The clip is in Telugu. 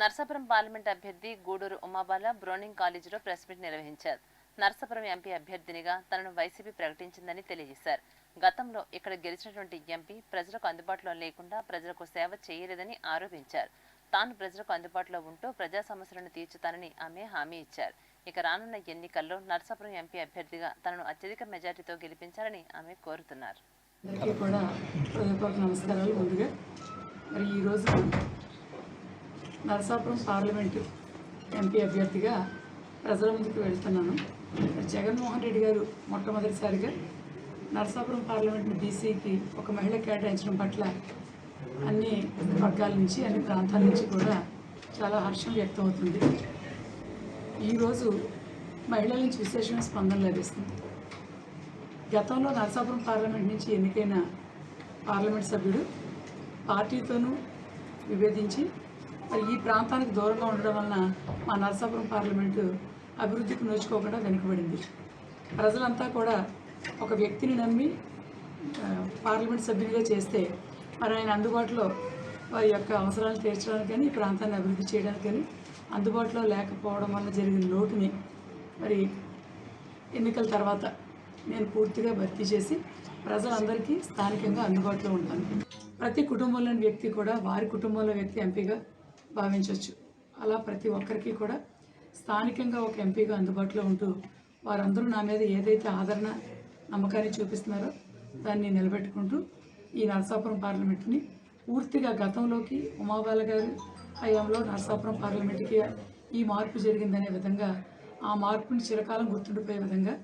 నర్సాపురం పార్లమెంట్ అభ్యర్థి గూడూరు ఉమాబాల బ్రోనింగ్ కాలేజీలో ప్రెస్ మీట్ నిర్వహించారు. నర్సాపురం ఎంపీ అభ్యర్థినిగా తనను వైసీపీ ప్రకటించిందని తెలియజేశారు. గతంలో ఇక్కడ గెలిచినటువంటి ఎంపీ ప్రజలకు అందుబాటులో లేకుండా ప్రజలకు సేవ చేయలేదని ఆరోపించారు. తాను ప్రజలకు అందుబాటులో ఉంటూ ప్రజా సమస్యలను తీర్చుతానని ఆమె హామీ ఇచ్చారు. ఇక రానున్న ఎన్నికల్లో నర్సాపురం ఎంపీ అభ్యర్థిగా తనను అత్యధిక మెజార్టీతో గెలిపించాలని ఆమె కోరుతున్నారు. అందరికీ కూడా హృదయపూర్వక నమస్కారాలు ముందుగా. మరి ఈరోజు నరసాపురం పార్లమెంటు ఎంపీ అభ్యర్థిగా ప్రజల ముందుకు వెళ్తున్నాను. జగన్మోహన్ రెడ్డి గారు మొట్టమొదటిసారిగా నరసాపురం పార్లమెంట్ బీసీకి ఒక మహిళ కేటాయించడం పట్ల అన్ని వర్గాల నుంచి అన్ని ప్రాంతాల నుంచి కూడా చాలా హర్షం వ్యక్తం అవుతుంది. ఈరోజు మహిళల నుంచి విశేషమైన స్పందన లభిస్తుంది. గతంలో నరసాపురం పార్లమెంట్ నుంచి ఎన్నికైన పార్లమెంట్ సభ్యుడు పార్టీతోనూ విభేదించి మరి ఈ ప్రాంతానికి దూరంగా ఉండడం వలన మా నరసాపురం పార్లమెంటు అభివృద్ధికి నోచుకోకుండా వెనుకబడింది. ప్రజలంతా కూడా ఒక వ్యక్తిని నమ్మి పార్లమెంట్ సభ్యునిగా చేస్తే మరి ఆయన అందుబాటులో వారి యొక్క అవసరాలు తీర్చడానికి కానీ ఈ ప్రాంతాన్ని అభివృద్ధి చేయడానికి కానీ అందుబాటులో లేకపోవడం వల్ల జరిగిన లోటుని మరి ఎన్నికల తర్వాత నేను పూర్తిగా భర్తీ చేసి ప్రజలందరికీ స్థానికంగా అందుబాటులో ఉంటాను. ప్రతి కుటుంబంలోని వ్యక్తి కూడా వారి కుటుంబంలో వ్యక్తి ఎంపీగా భావించవచ్చు అలా ప్రతి ఒక్కరికి కూడా స్థానికంగా ఒక ఎంపీగా అందుబాటులో ఉంటూ వారందరూ నా మీద ఏదైతే ఆదరణ నమ్మకాన్ని చూపిస్తున్నారో దాన్ని నిలబెట్టుకుంటూ ఈ నరసాపురం పార్లమెంట్ని పూర్తిగా గతంలోకి ఉమాబాల గారి హయాంలో నరసాపురం పార్లమెంట్కి ఈ మార్పు జరిగిందనే విధంగా ఆ మార్పుని చిరకాలం గుర్తుండిపోయే విధంగా